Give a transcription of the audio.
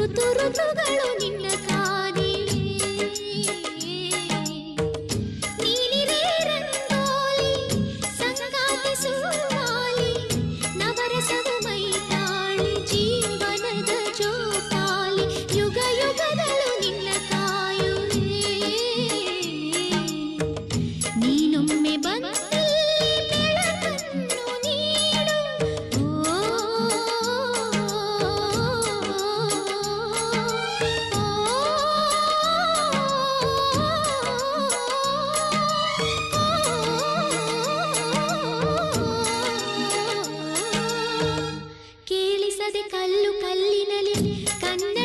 ಋತು ಋತುಗಳು ಕಲ್ಲು ಕಲ್ಲಿನಲ್ಲಿ ಕನ್ನ